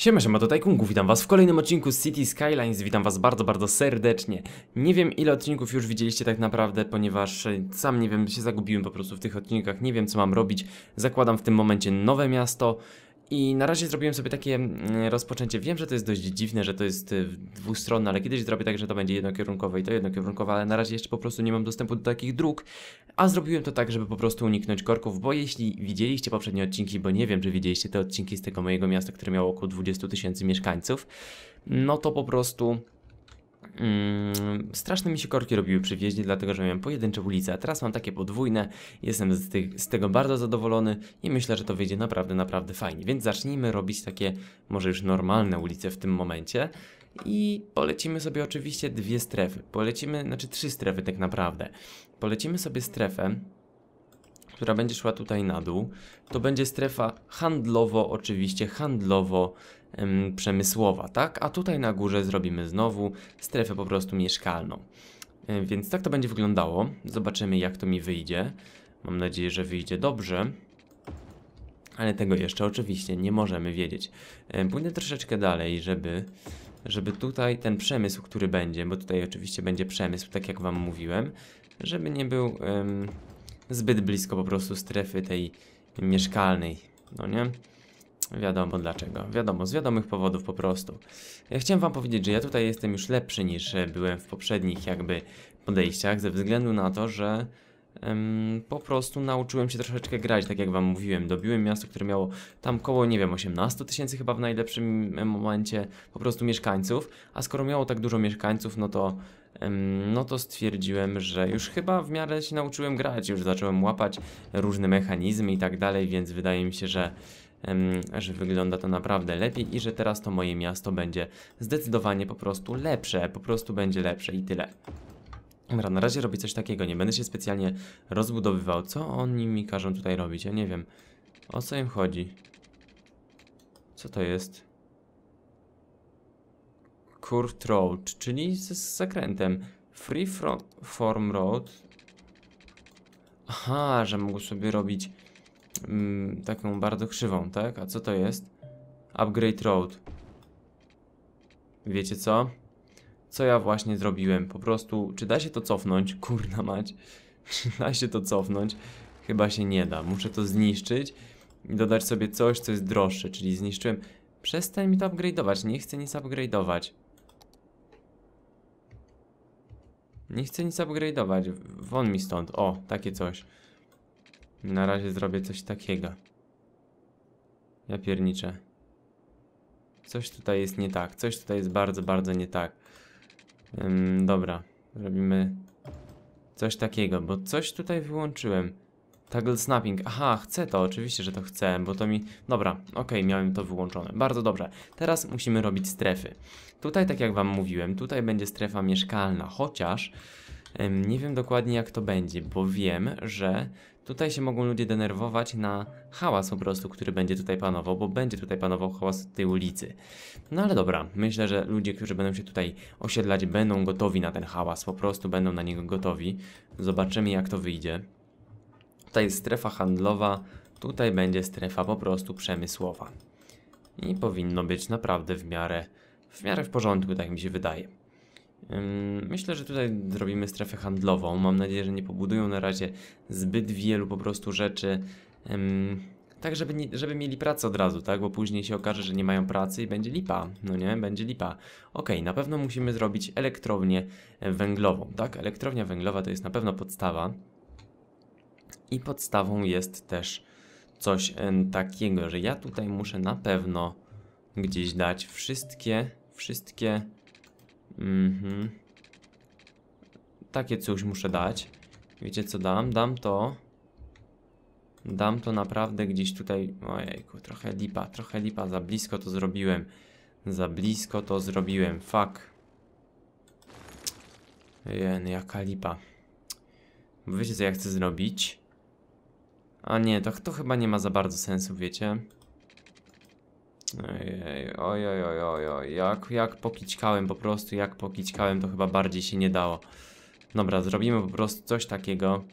Siema, siema, to Tajkunku, witam was w kolejnym odcinku City Skylines, witam was bardzo, bardzo serdecznie. Nie wiem ile odcinków już widzieliście tak naprawdę, ponieważ e, sam nie wiem, się zagubiłem po prostu w tych odcinkach, nie wiem co mam robić. Zakładam w tym momencie nowe miasto i na razie zrobiłem sobie takie mm, rozpoczęcie. Wiem, że to jest dość dziwne, że to jest e, dwustronne, ale kiedyś zrobię tak, że to będzie jednokierunkowe i to jednokierunkowe, ale na razie jeszcze po prostu nie mam dostępu do takich dróg. A zrobiłem to tak, żeby po prostu uniknąć korków, bo jeśli widzieliście poprzednie odcinki, bo nie wiem, czy widzieliście te odcinki z tego mojego miasta, które miało około 20 tysięcy mieszkańców, no to po prostu Mm, straszne mi się korki robiły przy wjeździe, dlatego że miałem pojedyncze ulice, a teraz mam takie podwójne. Jestem z, tych, z tego bardzo zadowolony i myślę, że to wyjdzie naprawdę, naprawdę fajnie. Więc zacznijmy robić takie, może już normalne ulice w tym momencie. I polecimy sobie oczywiście dwie strefy. Polecimy, znaczy trzy strefy tak naprawdę. Polecimy sobie strefę, która będzie szła tutaj na dół. To będzie strefa handlowo, oczywiście handlowo em, przemysłowa, tak? A tutaj na górze zrobimy znowu strefę po prostu mieszkalną. Więc tak to będzie wyglądało. Zobaczymy jak to mi wyjdzie. Mam nadzieję, że wyjdzie dobrze. Ale tego jeszcze oczywiście nie możemy wiedzieć. Pójdę troszeczkę dalej, żeby, żeby tutaj ten przemysł, który będzie, bo tutaj oczywiście będzie przemysł, tak jak wam mówiłem, żeby nie był zbyt blisko po prostu strefy tej mieszkalnej, no nie? Wiadomo dlaczego. Wiadomo, z wiadomych powodów po prostu. Ja chciałem wam powiedzieć, że ja tutaj jestem już lepszy niż e, byłem w poprzednich jakby podejściach, ze względu na to, że em, po prostu nauczyłem się troszeczkę grać, tak jak wam mówiłem. Dobiłem miasto, które miało tam koło, nie wiem, 18 tysięcy chyba w najlepszym momencie po prostu mieszkańców, a skoro miało tak dużo mieszkańców, no to no to stwierdziłem, że już chyba w miarę się nauczyłem grać, już zacząłem łapać różne mechanizmy i tak dalej, więc wydaje mi się, że że wygląda to naprawdę lepiej i że teraz to moje miasto będzie zdecydowanie po prostu lepsze, po prostu będzie lepsze i tyle. Dobra, na razie robię coś takiego, nie będę się specjalnie rozbudowywał. Co oni mi każą tutaj robić? Ja nie wiem. O co im chodzi? Co to jest? Curved Road, czyli z, zakrętem. Free from, Form Road. Aha, że mogę sobie robić mm, taką bardzo krzywą, tak? A co to jest? Upgrade Road. Wiecie co? Co ja właśnie zrobiłem? Po prostu, czy da się to cofnąć? Kurna mać. Czy da się to cofnąć? Chyba się nie da. Muszę to zniszczyć i dodać sobie coś, co jest droższe, czyli zniszczyłem... Przestań mi to upgrade'ować, nie chcę nic upgrade'ować. Nie chcę nic upgrade'ować, won mi stąd. O, takie coś. Na razie zrobię coś takiego. Ja pierniczę. Coś tutaj jest nie tak. Coś tutaj jest bardzo, bardzo nie tak. Ym, dobra. Robimy coś takiego, bo coś tutaj wyłączyłem. Toggle snapping. Aha, chcę to, oczywiście, że to chcę, bo to mi... Dobra, okej, miałem to wyłączone. Bardzo dobrze. Teraz musimy robić strefy. Tutaj, tak jak wam mówiłem, tutaj będzie strefa mieszkalna, chociaż nie wiem dokładnie jak to będzie, bo wiem, że tutaj się mogą ludzie denerwować na hałas po prostu, który będzie tutaj panował, bo będzie tutaj panował hałas tej ulicy. No ale dobra, myślę, że ludzie, którzy będą się tutaj osiedlać, będą gotowi na ten hałas, po prostu będą na niego gotowi. Zobaczymy jak to wyjdzie. Tutaj jest strefa handlowa, tutaj będzie strefa po prostu przemysłowa. I powinno być naprawdę w miarę, w miarę w porządku, tak mi się wydaje. Myślę, że tutaj zrobimy strefę handlową. Mam nadzieję, że nie pobudują na razie zbyt wielu po prostu rzeczy. tak, żeby, nie, żeby mieli pracę od razu, tak? Bo później się okaże, że nie mają pracy i będzie lipa. No nie, będzie lipa. Okej, na pewno musimy zrobić elektrownię e, węglową, tak? Elektrownia węglowa to jest na pewno podstawa. I podstawą jest też coś em, takiego, że ja tutaj muszę na pewno gdzieś dać wszystkie, wszystkie, mhm, takie coś muszę dać. Wiecie co dam? Dam to, dam to naprawdę gdzieś tutaj, ojejku, trochę lipa, trochę lipa, za blisko to zrobiłem, za blisko to zrobiłem, fuck. Jen, jaka lipa. Wiecie co ja chcę zrobić? A nie, to, to chyba nie ma za bardzo sensu, wiecie? Ojej, oj, oj, oj, oj, oj, jak, jak pokićkałem po prostu, jak pokićkałem, to chyba bardziej się nie dało. Dobra, zrobimy po prostu coś takiego.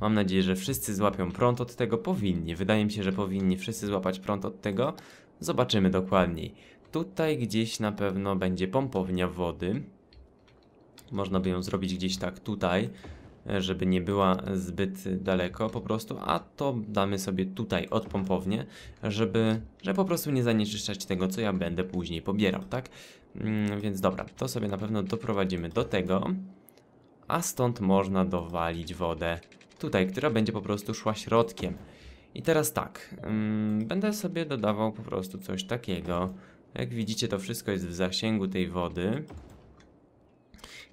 Mam nadzieję, że wszyscy złapią prąd od tego. Powinni, wydaje mi się, że powinni wszyscy złapać prąd od tego. Zobaczymy dokładniej. Tutaj gdzieś na pewno będzie pompownia wody. Można by ją zrobić gdzieś tak tutaj, żeby nie była zbyt daleko po prostu, a to damy sobie tutaj od pompownię, żeby, żeby po prostu nie zanieczyszczać tego, co ja będę później pobierał, tak? Mm, więc dobra, to sobie na pewno doprowadzimy do tego, a stąd można dowalić wodę tutaj, która będzie po prostu szła środkiem. I teraz tak, ym, będę sobie dodawał po prostu coś takiego. Jak widzicie, to wszystko jest w zasięgu tej wody.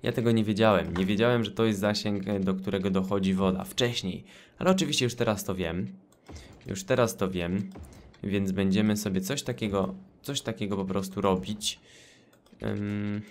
Ja tego nie wiedziałem. Nie wiedziałem, że to jest zasięg, e, do którego dochodzi woda wcześniej. Ale oczywiście już teraz to wiem. Już teraz to wiem. Więc będziemy sobie coś takiego, coś takiego po prostu robić. Ym...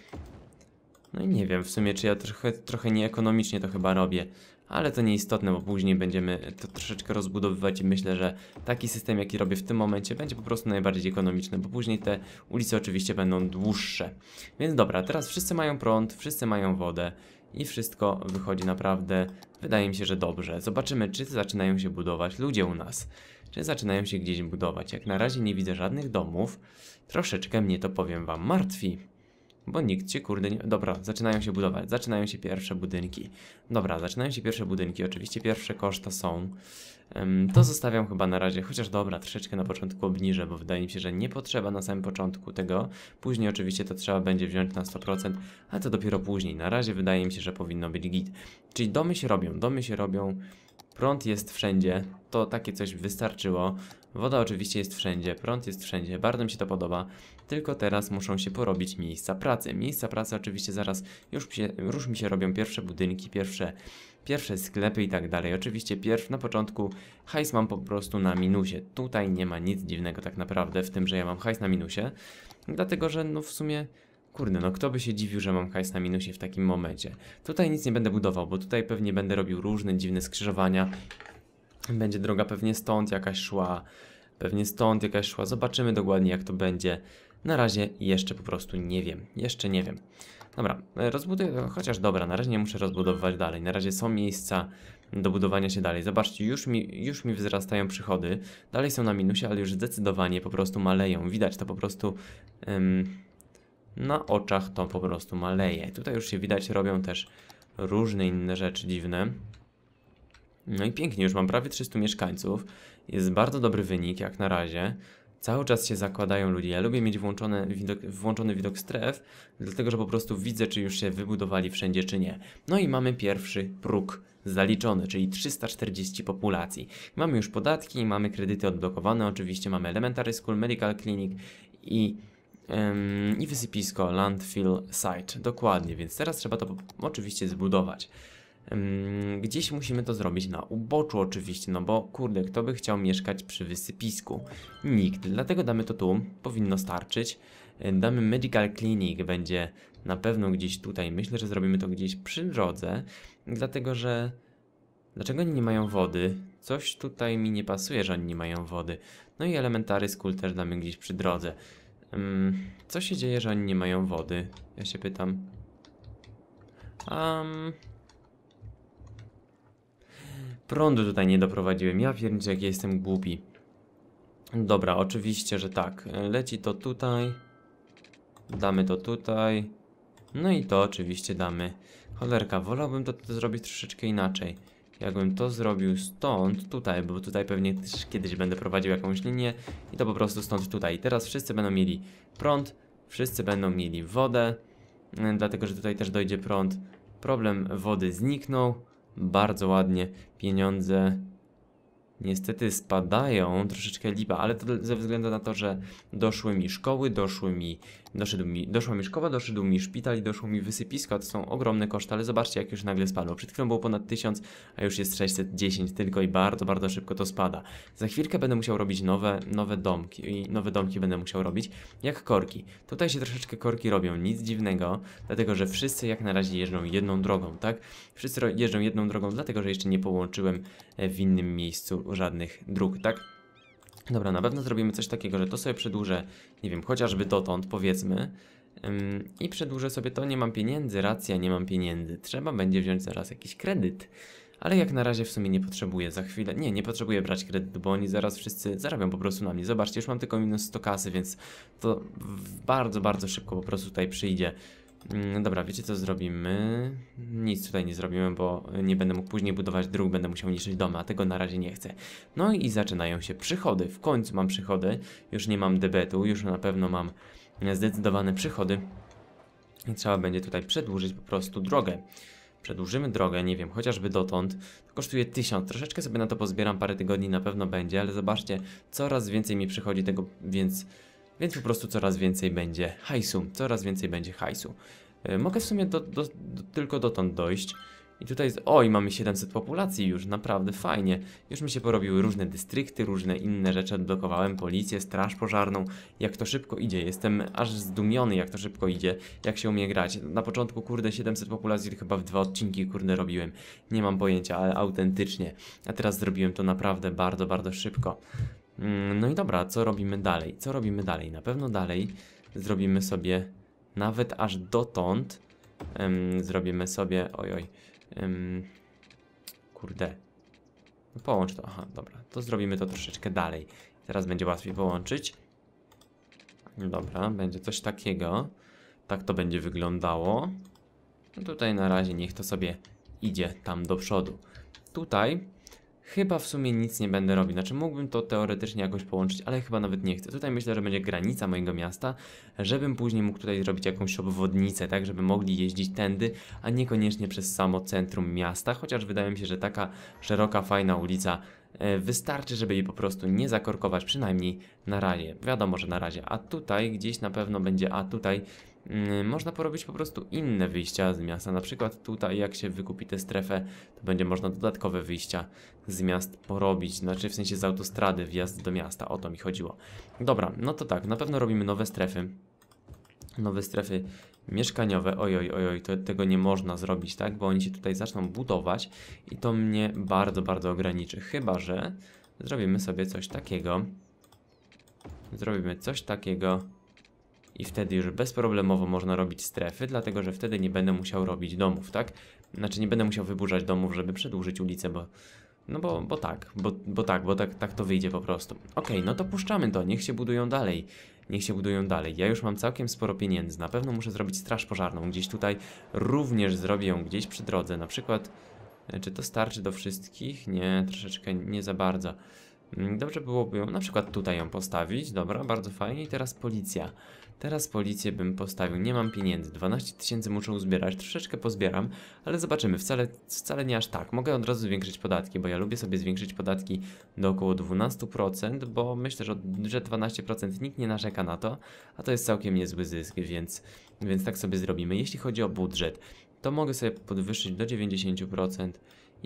No i nie wiem w sumie, czy ja trochę, trochę nieekonomicznie to chyba robię. Ale to nieistotne, bo później będziemy to troszeczkę rozbudowywać i myślę, że taki system, jaki robię w tym momencie, będzie po prostu najbardziej ekonomiczny, bo później te ulice oczywiście będą dłuższe. Więc dobra, teraz wszyscy mają prąd, wszyscy mają wodę i wszystko wychodzi naprawdę, wydaje mi się, że dobrze. Zobaczymy, czy zaczynają się budować ludzie u nas, czy zaczynają się gdzieś budować. Jak na razie nie widzę żadnych domów, troszeczkę mnie to, powiem wam, martwi. Bo nikt się kurde nie... Dobra, zaczynają się budować, zaczynają się pierwsze budynki. Dobra, zaczynają się pierwsze budynki, oczywiście pierwsze koszta są. Um, to zostawiam chyba na razie, chociaż dobra, troszeczkę na początku obniżę, bo wydaje mi się, że nie potrzeba na samym początku tego. Później oczywiście to trzeba będzie wziąć na 100%, ale to dopiero później. Na razie wydaje mi się, że powinno być git. Czyli domy się robią, domy się robią, prąd jest wszędzie, to takie coś wystarczyło. Woda oczywiście jest wszędzie, prąd jest wszędzie, bardzo mi się to podoba. Tylko teraz muszą się porobić miejsca pracy. Miejsca pracy oczywiście zaraz już, się, już mi się robią pierwsze budynki, pierwsze, pierwsze sklepy i tak dalej. Oczywiście pierw na początku hajs mam po prostu na minusie. Tutaj nie ma nic dziwnego tak naprawdę w tym, że ja mam hajs na minusie. Dlatego, że no w sumie Kurde, no kto by się dziwił, że mam hajs na minusie w takim momencie. Tutaj nic nie będę budował, bo tutaj pewnie będę robił różne dziwne skrzyżowania. Będzie droga pewnie stąd jakaś szła, pewnie stąd jakaś szła. Zobaczymy dokładnie jak to będzie. Na razie jeszcze po prostu nie wiem. Jeszcze nie wiem. Dobra, e, rozbuduję, chociaż dobra, na razie nie muszę rozbudowywać dalej. Na razie są miejsca do budowania się dalej. Zobaczcie, już mi, już mi wzrastają przychody. Dalej są na minusie, ale już zdecydowanie po prostu maleją. Widać to po prostu na oczach to po prostu maleje. Tutaj już się widać, robią też różne inne rzeczy dziwne. No i pięknie, już mam prawie 300 mieszkańców. Jest bardzo dobry wynik jak na razie. Cały czas się zakładają ludzie. Ja lubię mieć włączony widok, włączony widok stref, dlatego że po prostu widzę, czy już się wybudowali wszędzie, czy nie. No i mamy pierwszy próg zaliczony, czyli 340 populacji. Mamy już podatki, mamy kredyty odblokowane, oczywiście mamy Elementary School, Medical Clinic i i wysypisko landfill site. Dokładnie, więc teraz trzeba to oczywiście zbudować. Gdzieś musimy to zrobić na uboczu oczywiście, no bo kurde, kto by chciał mieszkać przy wysypisku? Nikt, dlatego damy to tu, powinno starczyć. Damy medical clinic, będzie na pewno gdzieś tutaj. Myślę, że zrobimy to gdzieś przy drodze, dlatego że... Dlaczego oni nie mają wody? Coś tutaj mi nie pasuje, że oni nie mają wody. No i elementary school też damy gdzieś przy drodze. Um, co się dzieje, że oni nie mają wody? Ja się pytam. Um, prądu tutaj nie doprowadziłem. Ja wiem, jak jestem głupi. Dobra, oczywiście, że tak. Leci to tutaj. Damy to tutaj. No i to oczywiście damy. Cholerka, wolałbym to, to zrobić troszeczkę inaczej. Jakbym to zrobił stąd, tutaj, bo tutaj pewnie też kiedyś będę prowadził jakąś linię i to po prostu stąd tutaj. I teraz wszyscy będą mieli prąd, wszyscy będą mieli wodę, dlatego że tutaj też dojdzie prąd. Problem wody zniknął, bardzo ładnie, pieniądze niestety spadają, troszeczkę lipa, ale to ze względu na to, że doszły mi szkoły, doszły mi, doszedł mi, doszła mi szkoła, doszedł mi szpital i doszło mi wysypisko, to są ogromne koszty, ale zobaczcie jak już nagle spadło. Przed chwilą było ponad 1000, a już jest 610 tylko i bardzo, bardzo szybko to spada. Za chwilkę będę musiał robić nowe, nowe domki i nowe domki będę musiał robić, jak korki. Tutaj się troszeczkę korki robią, nic dziwnego, dlatego że wszyscy jak na razie jeżdżą jedną drogą, tak? Wszyscy jeżdżą jedną drogą, dlatego że jeszcze nie połączyłem e, w innym miejscu żadnych dróg, tak? Dobra, na pewno zrobimy coś takiego, że to sobie przedłużę, nie wiem, chociażby dotąd, powiedzmy. Ym, I przedłużę sobie to, nie mam pieniędzy, racja, nie mam pieniędzy. Trzeba będzie wziąć zaraz jakiś kredyt. Ale jak na razie w sumie nie potrzebuję za chwilę. Nie, nie potrzebuję brać kredytu, bo oni zaraz wszyscy zarabią po prostu na mnie. Zobaczcie, już mam tylko minus 100 kasy, więc to bardzo, bardzo szybko po prostu tutaj przyjdzie. Mm, Dobra, wiecie co zrobimy? Nic tutaj nie zrobimy, bo nie będę mógł później budować dróg, będę musiał niszczyć domy, a tego na razie nie chcę. No i zaczynają się przychody. W końcu mam przychody, już nie mam debetu, już na pewno mam zdecydowane przychody. I trzeba będzie tutaj przedłużyć po prostu drogę. Przedłużymy drogę, nie wiem, chociażby dotąd. To kosztuje 1000. Troszeczkę sobie na to pozbieram, parę tygodni na pewno będzie, ale zobaczcie, coraz więcej mi przychodzi tego, więc, więc po prostu coraz więcej będzie hajsu. Coraz więcej będzie hajsu. E, Mogę w sumie do, do, do, tylko dotąd dojść. I tutaj jest. Oj, mamy 700 populacji już, naprawdę fajnie. Już mi się porobiły różne dystrykty, różne inne rzeczy. Odblokowałem policję, straż pożarną. Jak to szybko idzie. Jestem aż zdumiony, jak to szybko idzie, jak się umie grać. Na początku, kurde, 700 populacji chyba w dwa odcinki, kurde, robiłem. Nie mam pojęcia, ale autentycznie. A teraz zrobiłem to naprawdę bardzo, bardzo szybko. Mm, No i dobra, co robimy dalej? Co robimy dalej? Na pewno dalej zrobimy sobie nawet aż dotąd. em, zrobimy sobie. Oj, oj. em, kurde. No połącz to. Aha, dobra. To zrobimy to troszeczkę dalej. Teraz będzie łatwiej połączyć. Dobra, będzie coś takiego. Tak to będzie wyglądało. No tutaj na razie niech to sobie idzie tam do przodu. Tutaj chyba w sumie nic nie będę robił. Znaczy mógłbym to teoretycznie jakoś połączyć, ale chyba nawet nie chcę. Tutaj myślę, że będzie granica mojego miasta, żebym później mógł tutaj zrobić jakąś obwodnicę, tak żeby mogli jeździć tędy, a niekoniecznie przez samo centrum miasta, chociaż wydaje mi się, że taka szeroka, fajna ulica e, wystarczy, żeby jej po prostu nie zakorkować, przynajmniej na razie. Wiadomo, że na razie. A tutaj gdzieś na pewno będzie, a tutaj można porobić po prostu inne wyjścia z miasta. Na przykład tutaj, jak się wykupi tę strefę, to będzie można dodatkowe wyjścia z miast porobić, znaczy w sensie z autostrady wjazd do miasta. O to mi chodziło. Dobra, no to tak, na pewno robimy nowe strefy. Nowe strefy mieszkaniowe. Oj, oj, oj, oj, to, tego nie można zrobić, tak? Bo oni się tutaj zaczną budować i to mnie bardzo, bardzo ograniczy. Chyba, że zrobimy sobie coś takiego. Zrobimy coś takiego i wtedy już bezproblemowo można robić strefy, dlatego że wtedy nie będę musiał robić domów, tak? Znaczy nie będę musiał wyburzać domów, żeby przedłużyć ulicę, bo no bo, bo tak, bo, bo tak, bo tak, tak to wyjdzie po prostu. Okej, no to puszczamy to, niech się budują dalej. Niech się budują dalej. Ja już mam całkiem sporo pieniędzy. Na pewno muszę zrobić straż pożarną. Gdzieś tutaj również zrobię ją gdzieś przy drodze. Na przykład, e, czy to starczy do wszystkich? Nie, troszeczkę nie za bardzo. Mm, Dobrze byłoby ją na przykład tutaj ją postawić. Dobra, bardzo fajnie. I teraz policja. Teraz policję bym postawił. Nie mam pieniędzy. 12 tysięcy muszę uzbierać. Troszeczkę pozbieram, ale zobaczymy. Wcale, wcale nie aż tak. Mogę od razu zwiększyć podatki, bo ja lubię sobie zwiększyć podatki do około 12%, bo myślę, że, że 12% nikt nie narzeka na to, a to jest całkiem niezły zysk, więc, więc tak sobie zrobimy. Jeśli chodzi o budżet, to mogę sobie podwyższyć do 90%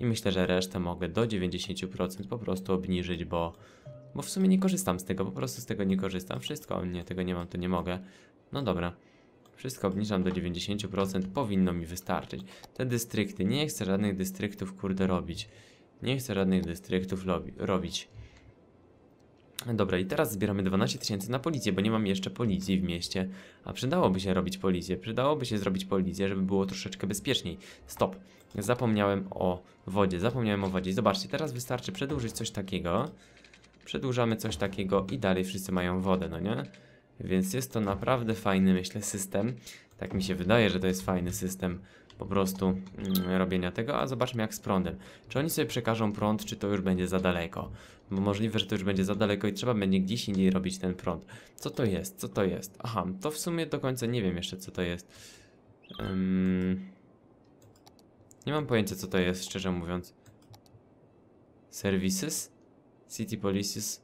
i myślę, że resztę mogę do 90% po prostu obniżyć, bo, bo w sumie nie korzystam z tego, po prostu z tego nie korzystam. Wszystko, nie, tego nie mam, to nie mogę. No dobra. Wszystko obniżam do 90%, powinno mi wystarczyć. Te dystrykty, nie chcę żadnych dystryktów kurde robić. Nie chcę żadnych dystryktów robić. Dobra, i teraz zbieramy 12 tysięcy na policję, bo nie mam jeszcze policji w mieście. A przydałoby się robić policję, przydałoby się zrobić policję, żeby było troszeczkę bezpieczniej. Stop. Zapomniałem o wodzie, zapomniałem o wodzie. Zobaczcie, teraz wystarczy przedłużyć coś takiego. Przedłużamy coś takiego i dalej wszyscy mają wodę, no nie? Więc jest to naprawdę fajny, myślę, system. Tak mi się wydaje, że to jest fajny system po prostu mm, robienia tego, a zobaczmy jak z prądem. Czy oni sobie przekażą prąd, czy to już będzie za daleko? Bo możliwe, że to już będzie za daleko i trzeba będzie gdzieś indziej robić ten prąd. Co to jest? Co to jest? Aha, to w sumie do końca nie wiem jeszcze co to jest. Ym... Nie mam pojęcia co to jest, szczerze mówiąc. Services? City Policies?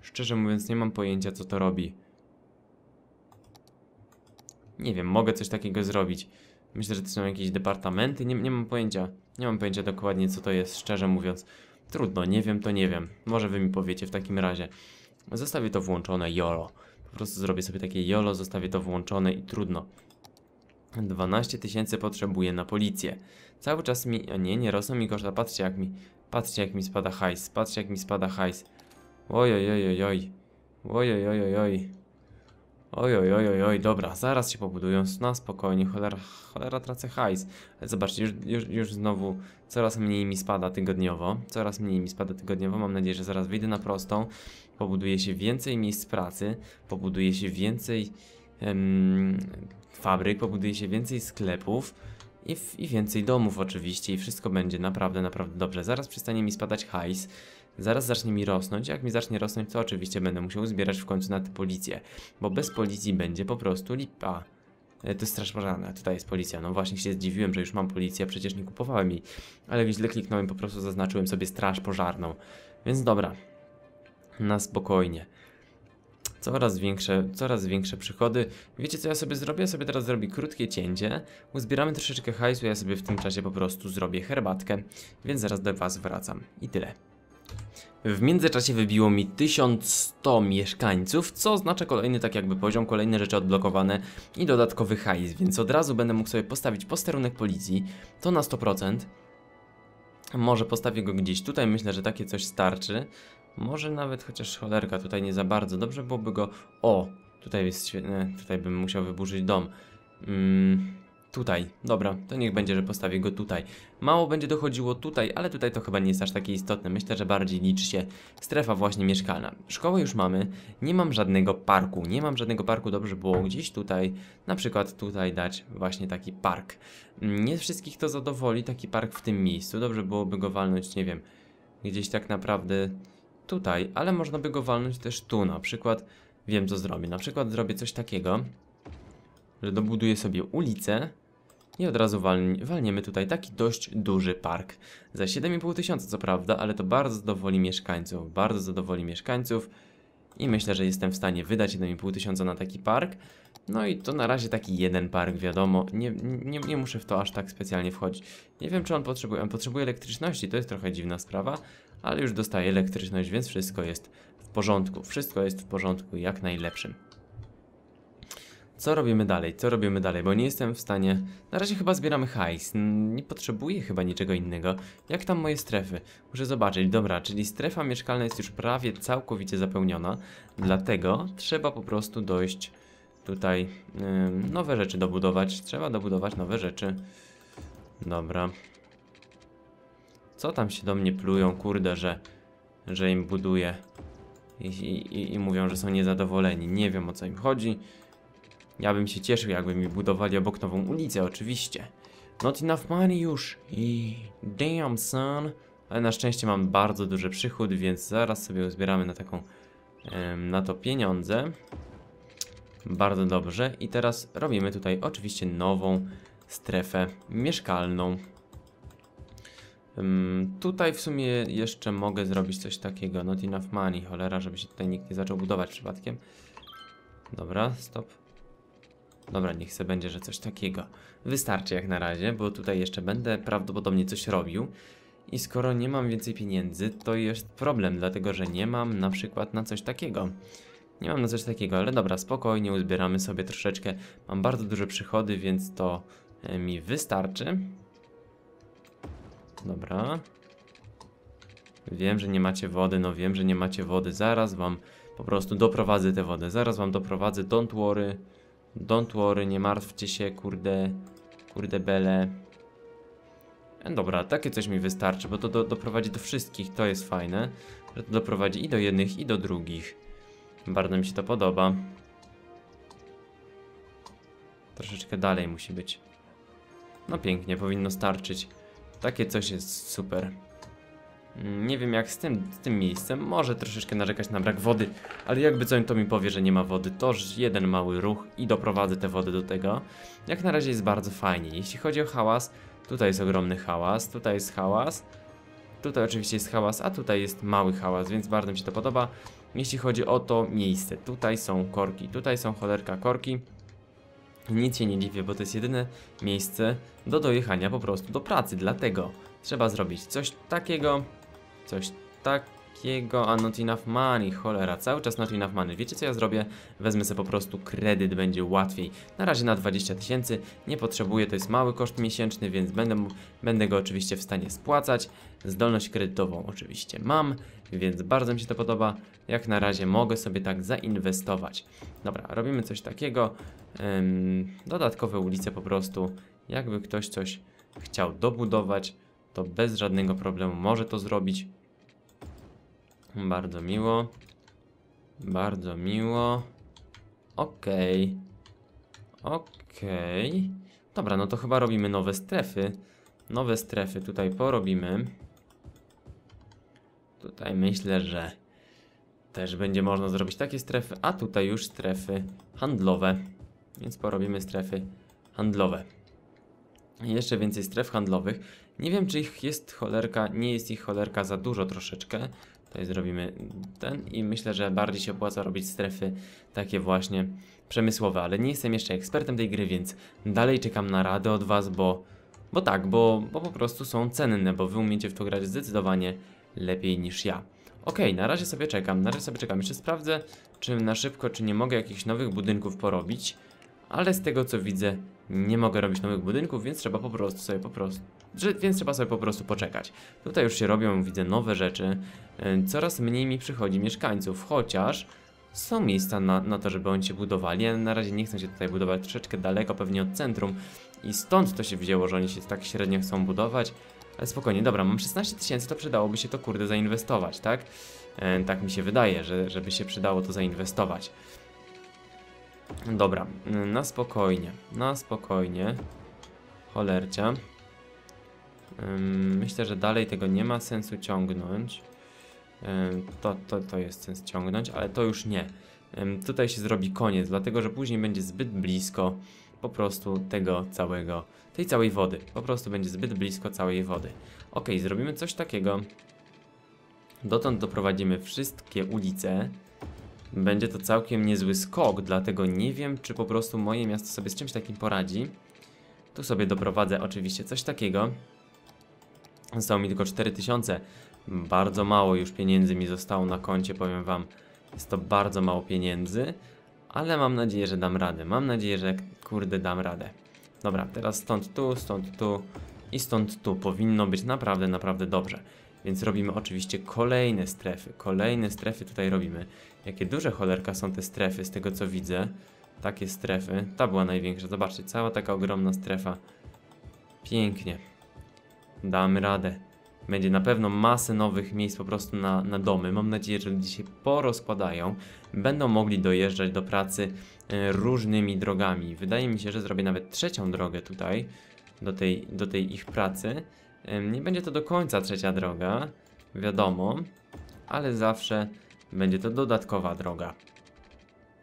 Szczerze mówiąc nie mam pojęcia co to robi. Nie wiem, mogę coś takiego zrobić. Myślę, że to są jakieś departamenty, nie, nie mam pojęcia. Nie mam pojęcia dokładnie co to jest, szczerze mówiąc. Trudno, nie wiem, to nie wiem. Może wy mi powiecie w takim razie. Zostawię to włączone, YOLO. Po prostu zrobię sobie takie YOLO, zostawię to włączone i trudno. 12 tysięcy potrzebuję na policję. Cały czas mi... A nie, nie rosną mi koszta. Patrzcie jak mi... Patrzcie jak mi spada hajs. Patrzcie jak mi spada hajs. Oj, oj, oj, oj, oj. Oj, dobra, zaraz się pobudują, na spokojnie, cholera, cholera tracę hajs. Zobaczcie, już, już, już znowu coraz mniej mi spada tygodniowo, coraz mniej mi spada tygodniowo, mam nadzieję, że zaraz wyjdę na prostą, pobuduje się więcej miejsc pracy, pobuduje się więcej em, fabryk, pobuduje się więcej sklepów. I, w, i więcej domów oczywiście. I wszystko będzie naprawdę, naprawdę dobrze. Zaraz przestanie mi spadać hajs, zaraz zacznie mi rosnąć, jak mi zacznie rosnąć to oczywiście będę musiał zbierać w końcu na tę policję, bo bez policji będzie po prostu lipa. E, To jest straż pożarna, tutaj jest policja. No właśnie się zdziwiłem, że już mam policję, przecież nie kupowałem jej. Ale źle kliknąłem, po prostu zaznaczyłem sobie straż pożarną. Więc dobra, na spokojnie. Coraz większe, coraz większe przychody. Wiecie co ja sobie zrobię? Ja sobie teraz zrobię krótkie cięcie. Uzbieramy troszeczkę hajsu, ja sobie w tym czasie po prostu zrobię herbatkę. Więc zaraz do was wracam. I tyle. W międzyczasie wybiło mi 1100 mieszkańców, co oznacza kolejny tak jakby poziom, kolejne rzeczy odblokowane i dodatkowy hajs, więc od razu będę mógł sobie postawić posterunek policji, to na 100%. Może postawię go gdzieś tutaj, myślę, że takie coś starczy. Może nawet chociaż cholerka tutaj nie za bardzo, dobrze byłoby go... O, tutaj jest świetne, tutaj bym musiał wyburzyć dom. Mm, tutaj, dobra, to niech będzie, że postawię go tutaj. Mało będzie dochodziło tutaj, ale tutaj to chyba nie jest aż takie istotne. Myślę, że bardziej liczy się strefa właśnie mieszkalna. Szkołę już mamy, nie mam żadnego parku, nie mam żadnego parku, dobrze było gdzieś tutaj, na przykład tutaj dać właśnie taki park. Nie wszystkich to zadowoli, taki park w tym miejscu, dobrze byłoby go walnąć, nie wiem, gdzieś tak naprawdę tutaj, ale można by go walnąć też tu, na przykład, wiem co zrobię, na przykład zrobię coś takiego, że dobuduję sobie ulicę i od razu walni, walniemy tutaj taki dość duży park. Za 7,5 tysiąca co prawda, ale to bardzo zadowoli mieszkańców, bardzo zadowoli mieszkańców i myślę, że jestem w stanie wydać 1,5 tysiąca na taki park. No i to na razie taki jeden park, wiadomo, nie, nie, nie muszę w to aż tak specjalnie wchodzić. Nie wiem czy on potrzebuje, on potrzebuje elektryczności, to jest trochę dziwna sprawa, ale już dostaje elektryczność, więc wszystko jest w porządku. Wszystko jest w porządku, jak najlepszym. Co robimy dalej? Co robimy dalej? Bo nie jestem w stanie. Na razie chyba zbieramy hajs. Nie potrzebuję chyba niczego innego. Jak tam moje strefy? Muszę zobaczyć. Dobra, czyli strefa mieszkalna jest już prawie całkowicie zapełniona. Dlatego trzeba po prostu dojść tutaj. ym, nowe rzeczy dobudować. Trzeba dobudować nowe rzeczy. Dobra. Co tam się do mnie plują, kurde, że, że im buduję. I, i, I mówią, że są niezadowoleni. Nie wiem o co im chodzi. Ja bym się cieszył, jakby mi budowali obok nową ulicę, oczywiście. Not enough money już. I damn son. Ale na szczęście mam bardzo duży przychód, więc zaraz sobie uzbieramy na taką, na to pieniądze. Bardzo dobrze. I teraz robimy tutaj oczywiście nową strefę mieszkalną. Tutaj w sumie jeszcze mogę zrobić coś takiego. Not enough money, cholera, żeby się tutaj nikt nie zaczął budować przypadkiem. Dobra, stop. Dobra, niech se będzie, że coś takiego. Wystarczy jak na razie, bo tutaj jeszcze będę prawdopodobnie coś robił. I skoro nie mam więcej pieniędzy, to jest problem, dlatego że nie mam na przykład na coś takiego. Nie mam na coś takiego, ale dobra, spokojnie, uzbieramy sobie troszeczkę. Mam bardzo duże przychody, więc to e, mi wystarczy. Dobra. Wiem, że nie macie wody, no wiem, że nie macie wody. Zaraz wam po prostu doprowadzę tę wodę. Zaraz wam doprowadzę, don't worry. Don't worry, nie martwcie się, kurde. Kurde bele. E, Dobra, takie coś mi wystarczy, bo to do, doprowadzi do wszystkich, to jest fajne. Że to doprowadzi i do jednych, i do drugich. Bardzo mi się to podoba. Troszeczkę dalej musi być. No pięknie, powinno starczyć. Takie coś jest super. Mm, Nie wiem jak z tym, z tym miejscem, może troszeczkę narzekać na brak wody, ale jakby co to mi powie, że nie ma wody, to jeden mały ruch i doprowadzę tę wodę do tego. Jak na razie jest bardzo fajnie. Jeśli chodzi o hałas, tutaj jest ogromny hałas, tutaj jest hałas, tutaj oczywiście jest hałas, a tutaj jest mały hałas, więc bardzo mi się to podoba. Jeśli chodzi o to miejsce, tutaj są korki, tutaj są cholerka korki. Nic się nie dziwię, bo to jest jedyne miejsce do dojechania po prostu do pracy, dlatego trzeba zrobić coś takiego, coś tak, takiego, a not enough money, cholera, cały czas not enough money. Wiecie co ja zrobię? Wezmę sobie po prostu kredyt, będzie łatwiej. Na razie na 20 tysięcy, nie potrzebuję, to jest mały koszt miesięczny, więc będę, będę go oczywiście w stanie spłacać. Zdolność kredytową oczywiście mam, więc bardzo mi się to podoba. Jak na razie mogę sobie tak zainwestować. Dobra, robimy coś takiego. Ym, dodatkowe ulice po prostu. Jakby ktoś coś chciał dobudować, to bez żadnego problemu może to zrobić. Bardzo miło. Bardzo miło. Okej. Okej. Dobra, no to chyba robimy nowe strefy. Nowe strefy tutaj porobimy. Tutaj myślę, że też będzie można zrobić takie strefy, a tutaj już strefy handlowe. Więc porobimy strefy handlowe. Jeszcze więcej stref handlowych. Nie wiem, czy ich jest cholerka, nie jest ich cholerka za dużo troszeczkę. Tutaj zrobimy ten i myślę, że bardziej się opłaca robić strefy takie właśnie przemysłowe, ale nie jestem jeszcze ekspertem tej gry, więc dalej czekam na radę od was, bo, bo tak, bo, bo po prostu są cenne, bo wy umiecie w to grać zdecydowanie lepiej niż ja. Okej, okay, na razie sobie czekam, na razie sobie czekam. Jeszcze sprawdzę, czy na szybko, czy nie mogę jakichś nowych budynków porobić, ale z tego co widzę, nie mogę robić nowych budynków, więc trzeba po prostu sobie po prostu, więc trzeba sobie po prostu poczekać. Tutaj już się robią, widzę nowe rzeczy, e, coraz mniej mi przychodzi mieszkańców, chociaż są miejsca na, na to, żeby oni się budowali, ale na razie nie chcą się tutaj budować troszeczkę daleko, pewnie od centrum i stąd to się wzięło, że oni się tak średnio chcą budować, ale spokojnie, dobra, mam 16 tysięcy, to przydałoby się to kurde zainwestować, tak? E, tak mi się wydaje, że, żeby się przydało to zainwestować. Dobra, na spokojnie, na spokojnie. Cholercia. Myślę, że dalej tego nie ma sensu ciągnąć. To, to, to jest sens ciągnąć, ale to już nie. Tutaj się zrobi koniec, dlatego że później będzie zbyt blisko po prostu tego całego, tej całej wody. Po prostu będzie zbyt blisko całej wody. Ok, zrobimy coś takiego. Dotąd doprowadzimy wszystkie ulice. Będzie to całkiem niezły skok, dlatego nie wiem, czy po prostu moje miasto sobie z czymś takim poradzi. Tu sobie doprowadzę oczywiście coś takiego. Zostało mi tylko 4000. Bardzo mało już pieniędzy mi zostało na koncie, powiem wam. Jest to bardzo mało pieniędzy, ale mam nadzieję, że dam radę. Mam nadzieję, że kurde dam radę. Dobra, teraz stąd tu, stąd tu i stąd tu. Powinno być naprawdę, naprawdę dobrze. Więc robimy oczywiście kolejne strefy. Kolejne strefy tutaj robimy. Jakie duże cholerka są te strefy, z tego co widzę. Takie strefy. Ta była największa. Zobaczcie, cała taka ogromna strefa. Pięknie. Damy radę. Będzie na pewno masę nowych miejsc po prostu na, na domy. Mam nadzieję, że ludzie się porozkładają. Będą mogli dojeżdżać do pracy e, różnymi drogami. Wydaje mi się, że zrobię nawet trzecią drogę tutaj. Do tej, do tej ich pracy. Nie będzie to do końca trzecia droga. Wiadomo. Ale zawsze będzie to dodatkowa droga.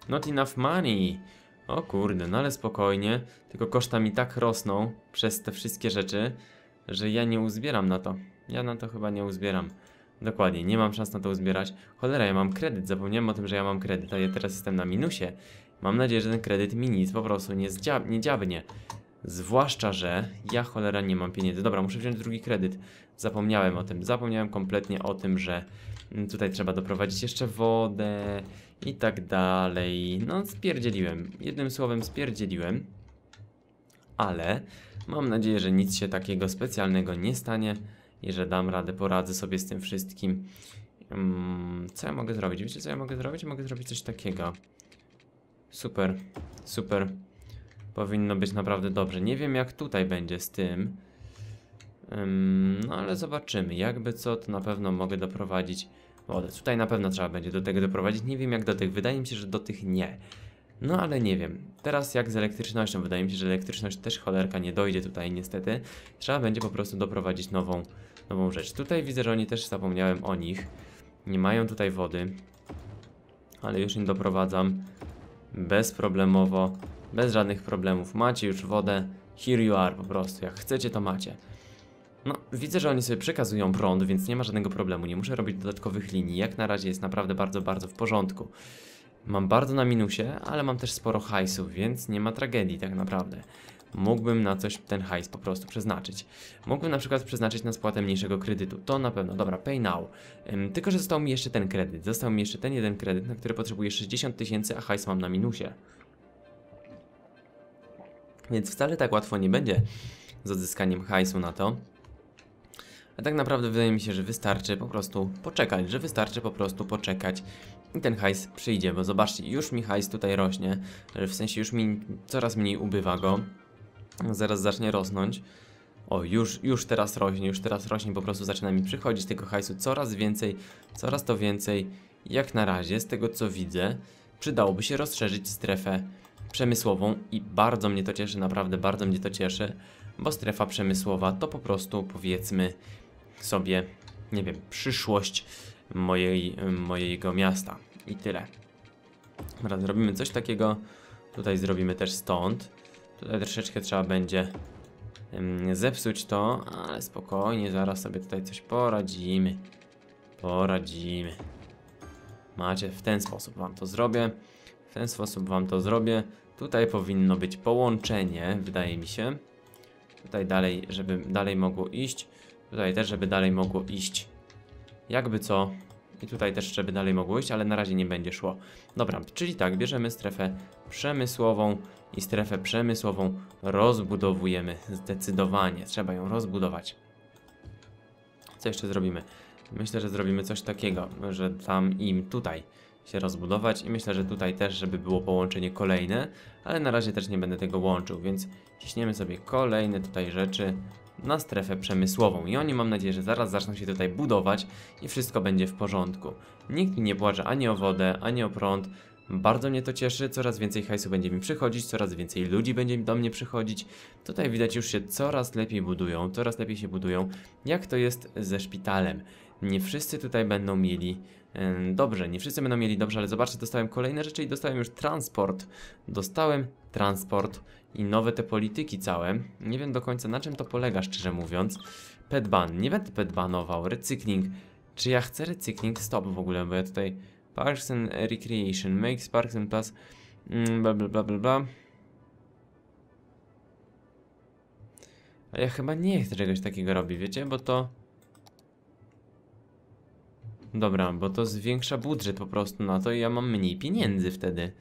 Not enough money. O kurde, no ale spokojnie. Tylko kosztami tak rosną przez te wszystkie rzeczy, że ja nie uzbieram na to. Ja na to chyba nie uzbieram. Dokładnie, nie mam szans na to uzbierać. Cholera, ja mam kredyt, zapomniałem o tym, że ja mam kredyt, a ja teraz jestem na minusie. Mam nadzieję, że ten kredyt mi nic po prostu nie, nie dziabnie. Zwłaszcza, że ja cholera nie mam pieniędzy. Dobra, muszę wziąć drugi kredyt. Zapomniałem o tym, zapomniałem kompletnie o tym, że Mm, tutaj trzeba doprowadzić jeszcze wodę i tak dalej. No, spierdzieliłem. Jednym słowem, spierdzieliłem. Ale mam nadzieję, że nic się takiego specjalnego nie stanie i że dam radę, poradzę sobie z tym wszystkim. Um, co ja mogę zrobić? Wiecie, co ja mogę zrobić? Mogę zrobić coś takiego. Super, super. Powinno być naprawdę dobrze. Nie wiem, jak tutaj będzie z tym. No ale zobaczymy. Jakby co, to na pewno mogę doprowadzić wodę. Tutaj na pewno trzeba będzie do tego doprowadzić. Nie wiem jak do tych. Wydaje mi się, że do tych nie. No ale nie wiem. Teraz jak z elektrycznością? Wydaje mi się, że elektryczność też cholerka nie dojdzie tutaj niestety. Trzeba będzie po prostu doprowadzić nową, nową rzecz. Tutaj widzę, że oni też zapomniałem o nich. Nie mają tutaj wody. Ale już im doprowadzam bezproblemowo, bez żadnych problemów. Macie już wodę. Here you are po prostu. Jak chcecie to macie. No, widzę, że oni sobie przekazują prąd, więc nie ma żadnego problemu. Nie muszę robić dodatkowych linii. Jak na razie jest naprawdę bardzo, bardzo w porządku. Mam bardzo na minusie, ale mam też sporo hajsów, więc nie ma tragedii tak naprawdę. mógłbym na coś ten hajs po prostu przeznaczyć. Mógłbym na przykład przeznaczyć na spłatę mniejszego kredytu, to na pewno, dobra, pay now. Ym, tylko, że został mi jeszcze ten kredyt, został mi jeszcze ten jeden kredyt, na który potrzebuję 60 tysięcy, a hajs mam na minusie. Więc wcale tak łatwo nie będzie z odzyskaniem hajsu na to. A tak naprawdę wydaje mi się, że wystarczy po prostu poczekać, że wystarczy po prostu poczekać i ten hajs przyjdzie, bo zobaczcie, już mi hajs tutaj rośnie, w sensie już mi coraz mniej ubywa go, zaraz zacznie rosnąć. O, już, już teraz rośnie, już teraz rośnie, po prostu zaczyna mi przychodzić tego hajsu coraz więcej, coraz to więcej. Jak na razie, z tego co widzę, przydałoby się rozszerzyć strefę przemysłową i bardzo mnie to cieszy, naprawdę bardzo mnie to cieszy, bo strefa przemysłowa to po prostu powiedzmy sobie, nie wiem, przyszłość mojej, mojego miasta. I tyle. Dobra, zrobimy coś takiego, tutaj zrobimy też stąd, tutaj troszeczkę trzeba będzie zepsuć to, ale spokojnie, zaraz sobie tutaj coś poradzimy, poradzimy. Macie, w ten sposób wam to zrobię, ten sposób wam to zrobię, tutaj powinno być połączenie, wydaje mi się, tutaj dalej, żeby dalej mogło iść, tutaj też, żeby dalej mogło iść, jakby co, i tutaj też żeby dalej mogło iść, ale na razie nie będzie szło. Dobra, czyli tak, bierzemy strefę przemysłową i strefę przemysłową rozbudowujemy zdecydowanie, trzeba ją rozbudować. Co jeszcze zrobimy? Myślę, że zrobimy coś takiego, że tam im tutaj się rozbudować i myślę, że tutaj też, żeby było połączenie kolejne, ale na razie też nie będę tego łączył, więc ciśniemy sobie kolejne tutaj rzeczy na strefę przemysłową i oni mam nadzieję, że zaraz zaczną się tutaj budować i wszystko będzie w porządku. Nikt mi nie płacze ani o wodę, ani o prąd, bardzo mnie to cieszy, coraz więcej hajsu będzie mi przychodzić, coraz więcej ludzi będzie do mnie przychodzić. Tutaj widać już się coraz lepiej budują, coraz lepiej się budują. Jak to jest ze szpitalem? Nie wszyscy tutaj będą mieli dobrze, nie wszyscy będą mieli dobrze, ale zobaczcie, dostałem kolejne rzeczy i dostałem już transport. Dostałem transport i nowe te polityki całe. Nie wiem do końca na czym to polega, szczerze mówiąc. Petban, nie będę petbanował, recykling. Czy ja chcę recykling? Stop w ogóle, bo ja tutaj... Parks and Recreation, makes parks and plus... Mm, bla bla bla bla bla. A ja chyba nie chcę czegoś takiego robić, wiecie, bo to... Dobra, bo to zwiększa budżet po prostu na to i ja mam mniej pieniędzy wtedy.